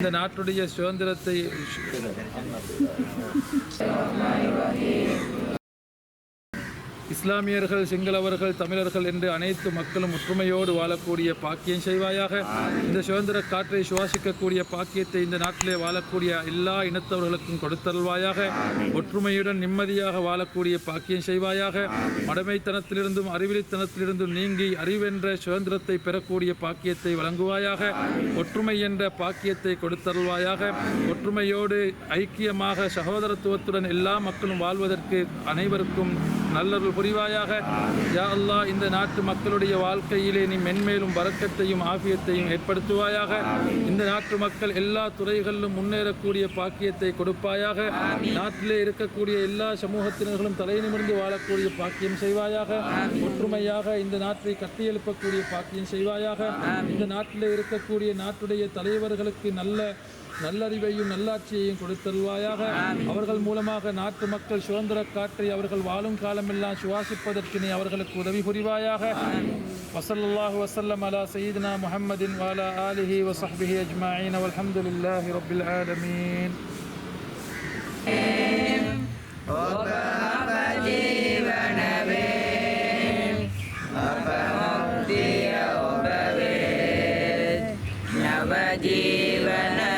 இந்த நாட்டுடைய சுதந்திரத்தை இஸ்லாமியர்கள் சிங்களவர்கள் தமிழர்கள் என்று அனைத்து மக்களும் ஒற்றுமையோடு வாழக்கூடிய பாக்கியம் செய்வாயாக. இந்த சுதந்திர காற்றை சுவாசிக்கக்கூடிய பாக்கியத்தை இந்த நாட்டிலே வாழக்கூடிய எல்லா இனத்தவர்களுக்கும் கொடுத்தல்வாயாக ஒற்றுமையுடன் நிம்மதியாக வாழக்கூடிய பாக்கியம் செய்வாயாக. மடமைத்தனத்திலிருந்தும் அறிவிலித்தனத்திலிருந்தும் நீங்கி அறிவென்ற சுதந்திரத்தை பெறக்கூடிய பாக்கியத்தை வழங்குவாயாக. ஒற்றுமை என்ற பாக்கியத்தை கொடுத்தருள்வாயாக. ஒற்றுமையோடு ஐக்கியமாக சகோதரத்துவத்துடன் எல்லா மக்களும் வாழ்வதற்கு அனைவருக்கும் நல்லருள் புரிவாயாக யா அல்லாஹ் இந்த நாட்டு மக்களுடைய வாழ்க்கையிலே நீ மென்மேலும் வரக்கத்தையும் ஆபியத்தையும் ஏற்படுத்துவாயாக. இந்த நாட்டு மக்கள் எல்லா துறைகளிலும் முன்னேறக்கூடிய பாக்கியத்தை கொடுப்பாயாக. நாட்டிலே இருக்கக்கூடிய எல்லா சமூகத்தினர்களும் தலை நிமிர்ந்து வாழக்கூடிய பாக்கியம் செய்வாயாக. ஒற்றுமையாக இந்த நாட்டை கட்டியெழுப்பக்கூடிய பாக்கியம் செய்வாயாக. இந்த நாட்டிலே இருக்கக்கூடிய நாட்டுடைய தலைவர்களுக்கு நல்ல நல்லறிவையும் நல்லாட்சியையும் கொடுத்தல்வாயாக அவர்கள் மூலமாக நாட்டு மக்கள் சுதந்திர காற்றை அவர்கள் வாழும் காலமெல்லாம் சுவாசிப்பதற்கு நீ அவர்களுக்கு உதவி புரிவாயாக. வசல்லாஹ் வசல்லம் அலா சயீதனா முஹம்மதின் வாலா ஆலிஹி வசஹபிஹி அஜ்மாயின் அலமதுல்லாஹி ரபில் ஆலமீன். ஜீவனவே जीवन